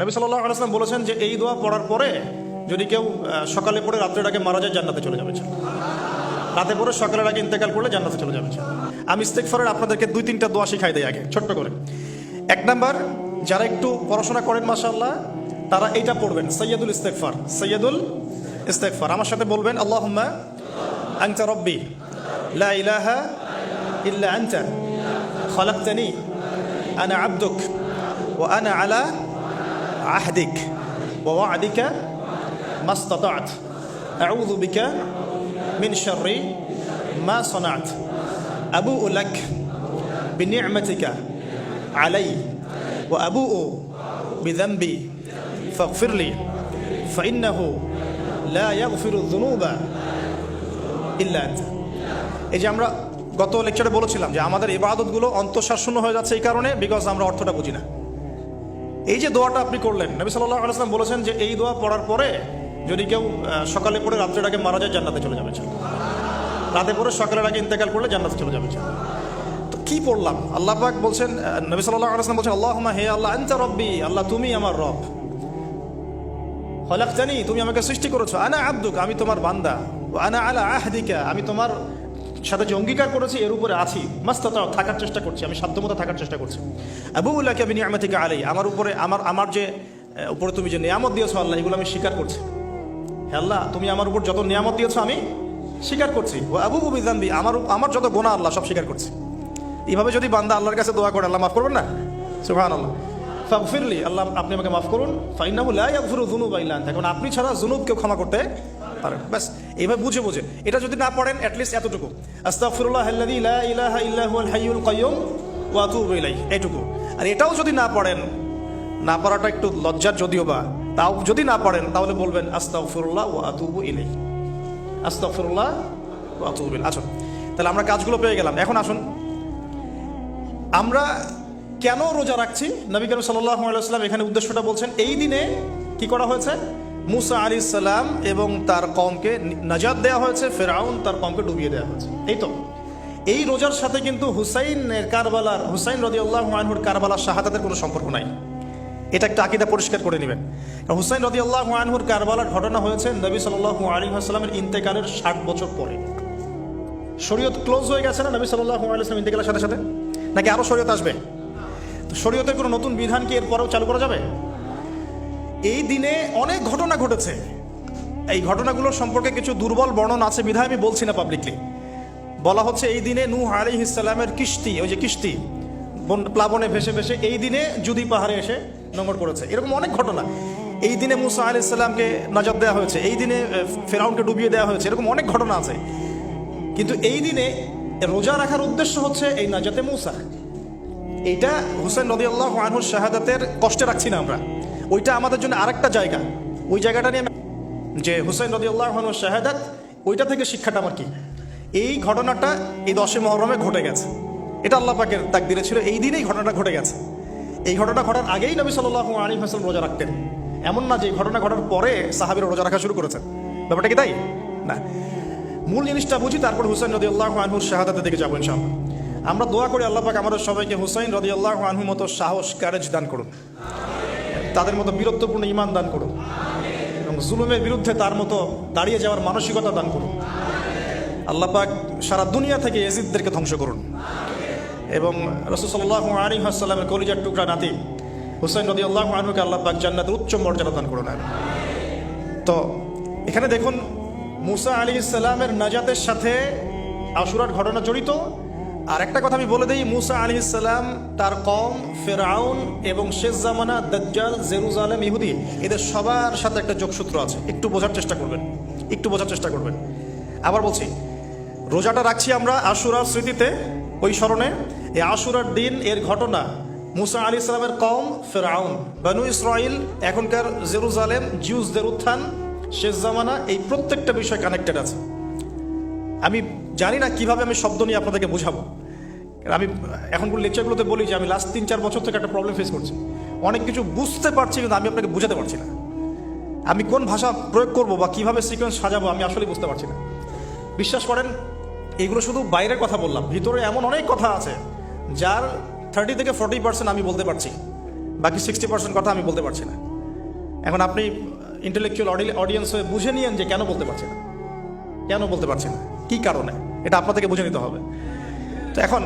নবী সাল্লাহ আলাইসলাম বলেছেন যে এই দোয়া পড়ার পরে যদি কেউ সকালে পড়ে রাত্রের আগে মারা যায়, জান্নাতে চলে যাবে রাতে পরে সকালের আগে ইন্তেকাল করলে জান্নাতে চলে যাবে আমি ইস্তেকফারের আপনাদেরকে দুই, তিনটা দোয়া শিখাই দেয় আগে, ছোট্ট করে। এক নাম্বার, যারা একটু পড়াশোনা করেন, মাশাআল্লাহ, তারা এইটা পড়বেন সৈয়দুল ইস্তেকফার সৈয়দুল ইস্তেকফার আমার সাথে বলবেন, আল্লাহুম্মা আনতা রব্বি, লা ইলাহা ইল্লা আনতা, খলাকতানি, আনা আবদুক, ওয়া আনা আলা عهدك ووعدك ما استطعت أعوذ بك من شر ما صنعت أبوء لك بنعمتك علي وأبوء بذنبي فاغفر لي فإنه لا يغفر الذنوب إلا أنت এই যে আমরা গত লেকচারে বলেছিলাম যে আমাদের ইবাদতগুলো অন্তঃসার শূন্য হয়ে যাচ্ছে এই কারণে বিকজ আমরা অর্থটা বুঝি না এই যে দোয়াটা আপনি করলেন, নবী সাল্লাহ আলাইসলাম বলেছেন যে এই দোয়া পড়ার পরে যদি কেউ সকালে পড়ে রাত্রের আগে মারা যায়, জান্নাতে চলে যাবে রাতে পরে সকালের আগে ইন্তেকাল করলে জান্নাতে চলে যাবে তো কি পড়লাম? আল্লাহ পাক বলছেন নবী সাল্লাহ আলাইসলাম বলছেন আল্লাহ হে আল্লাহ, আনতা রব্বি, আল্লাহ তুমি আমার রব। হলাক জানি তুমি আমাকে সৃষ্টি করেছ। আনা আব্দুক, আমি তোমার বান্দা। আনা আলা আহদিকা, আমি তোমার সাথে যে অঙ্গীকার করেছি, এর উপরে আছি। মাস্তাতাও থাকার চেষ্টা করছি, আমি সাধ্যমতো থাকার চেষ্টা করছি। আবু উল্লাহকে আমি নিয়ামতিকা আলাই আমার উপরে, আমার আমার যে উপরে তুমি যে নিয়ামত দিয়েছ আল্লাহ, এগুলো আমি স্বীকার করছি। হে আল্লাহ, তুমি আমার উপর যত নিয়ামত দিয়েছ, আমি স্বীকার করছি। ও আবু বুবি জানবি আমার আমার যত গোনা আল্লাহ সব স্বীকার করছি। এইভাবে যদি বান্দা আল্লাহর কাছে দোয়া করে, আল্লাহ মাফ করবেন না? সুহান আল্লাহ ফাগফিরলি, আল্লাহ আপনি আমাকে মাফ করুন। ফাইনাহু লা ইয়াগফিরু যুনুবা ইল্লা আনতা, কারণ আপনি ছাড়া যুনুব কেউ ক্ষমা করতে পারেন। ব্যাস। এইভাবে বুঝে বুঝে। এটা যদি না পড়েন অ্যাটলিস্ট এতটুকু। আস্তাগফিরুল্লাহ আল্লাযী লা ইলাহা ইল্লা হুয়াল হাইয়ুল কাইয়্যুম ওয়া আতুবু ইলাইহি এইটুকু আর এটাও যদি না পড়েন, না পড়াটা একটু লজ্জার যদিও বা, তাও যদি না পড়েন, তাহলে বলবেন আস্তাগফিরুল্লাহ ওয়া আতুবু ইলাইহি। আস্তাগফিরুল্লাহ ওয়া আতুবু ইলাইহি। আসুন তাহলে আমরা কাজগুলো পেয়ে গেলাম। এখন আসুন। আমরা কেন রোজা রাখছি? নবী করিম সাল্লাহ আলাইসাল্লাম এখানে উদ্দেশ্যটা বলছেন, এই দিনে কি করা হয়েছে? মুসা আলী সাল্লাম এবং তার কমকে নাজাদ দেওয়া হয়েছে, ফেরাউন তার কমকে ডুবিয়ে দেওয়া হয়েছে। এই তো। এই রোজার সাথে কিন্তু হুসাইনের কারবালার, হুসাইন রদি আল্লাহ আনহুর কারবালার শাহাদাতের কোনো সম্পর্ক নাই। এটা একটা আকিদা পরিষ্কার করে নেবেন। হুসাইন রদি আল্লাহ আনহুর কারবালার ঘটনা হয়েছে নবী সাল্লাহ আলী আসসালামের ইন্তেকালের ষাট বছর পরে। শরীয়ত ক্লোজ হয়ে গেছে না নবী সাল্লাহ আলাইসলাম ইন্তেকালের সাথে সাথে? নাকি আরও শরীয়ত আসবে? তো শরীয়তের কোনো নতুন বিধান কি এরপরেও চালু করা যাবে? এই দিনে অনেক ঘটনা ঘটেছে। এই ঘটনাগুলোর সম্পর্কে কিছু দুর্বল বর্ণনা আছে, বিধায় আমি বলছি না পাবলিকলি বলা হচ্ছে, এই দিনে নূহ আলী ইসলামের কিস্তি ওই যে কিস্তি বন- প্লাবনে ভেসে ভেসে এই দিনে জুদি পাহাড়ে এসে নোংর করেছে। এরকম অনেক ঘটনা। এই দিনে মুসা আলি ইসলামকে নজর দেওয়া হয়েছে, এই দিনে ফেরাউনকে ডুবিয়ে দেওয়া হয়েছে, এরকম অনেক ঘটনা আছে। কিন্তু এই দিনে রোজা রাখার উদ্দেশ্য হচ্ছে এই নাজাতে মুসা। এইটা হুসেন নদী আল্লাহ আনহুর শাহাদাতের কষ্টে রাখছি না আমরা। ওইটা আমাদের জন্য আরেকটা জায়গা। ওই জায়গাটা নিয়ে যে হুসেন আল্লাহ আনহুর শাহাদাত, ওইটা থেকে শিক্ষাটা আমার কি? এই ঘটনাটা এই দশে মহরমে ঘটে গেছে। এটা আল্লাহ পাকের তাকদিরে ছিল, এই দিনেই ঘটনাটা ঘটে গেছে। এই ঘটনা ঘটার আগেই নবী সাল্লাহ আলী হাসলাম রোজা রাখতেন। এমন না যে ঘটনা ঘটার পরে সাহাবিরা রোজা রাখা শুরু করেছেন। ব্যাপারটা কি তাই? না। মূল জিনিসটা বুঝি, তারপর হুসাইন রদি আল্লাহ আনহুর শাহাদাতের দিকে যাব ইনশাআল্লাহ। আমরা দোয়া করি আল্লাহ পাক আমাদের সবাইকে হুসাইন রদি আল্লাহ আনহুর মতো সাহস ক্যারেজ দান করুন। তাদের মতো বীরত্বপূর্ণ ইমান দান করুন। এবং জুলুমের বিরুদ্ধে তার মতো দাঁড়িয়ে যাওয়ার মানসিকতা দান করুন। আল্লাহ পাক সারা দুনিয়া থেকে এজিদদেরকে ধ্বংস করুন। এবং রসুল্লাহ আলী আসসালামের কলিজার টুকরা নাতি হুসাইন রদি আল্লাহ আনহুকে আল্লাহ পাক জান্নাতের উচ্চ মর্যাদা দান করুন। তো এখানে দেখুন, মুসা আলী ইসলামের নাজাতের সাথে আশুরার ঘটনা জড়িত। আর একটা কথা আমি বলে দিই, মুসা আলী ইসলাম তার কম ফেরাউন এবং শেষ জামানা দজ্জাল, জেরুজালেম ইহুদি, এদের সবার সাথে একটা যোগসূত্র আছে। একটু বোঝার চেষ্টা করবেন, একটু বোঝার চেষ্টা করবেন। আবার বলছি, রোজাটা রাখছি আমরা আশুরার স্মৃতিতে, ওই স্মরণে, এই আশুরার দিন, এর ঘটনা, মুসা আলী ইসলামের কম ফেরাউন, বানু ইসরাইল এখনকার জেরুজালেম, জিউসদের উত্থান, শেষ জামানা, এই প্রত্যেকটা বিষয় কানেক্টেড আছে। আমি জানি না কীভাবে আমি শব্দ নিয়ে আপনাদেরকে বোঝাবো। আমি এখন লেকচারগুলোতে বলি যে আমি লাস্ট তিন, চার বছর থেকে একটা প্রবলেম ফেস করছি। অনেক কিছু বুঝতে পারছি কিন্তু আমি আপনাকে বুঝাতে পারছি না। আমি কোন ভাষা প্রয়োগ করব বা কীভাবে সিকোয়েন্স সাজাবো আমি আসলে বুঝতে পারছি না। বিশ্বাস করেন, এগুলো শুধু বাইরের কথা বললাম, ভিতরে এমন অনেক কথা আছে যার থার্টি থেকে ফর্টি পার্সেন্ট আমি বলতে পারছি বাকি সিক্সটি পার্সেন্ট কথা আমি বলতে পারছি না। এখন আপনি ইন্টেলেকচুয়াল অডিয়েন্স হয়ে বুঝে নিয়েন যে কেন বলতে পারছে না। কেন বলতে পারছি না? কী কারণে? এটা আপনাদেরকে বুঝে নিতে হবে। তো এখন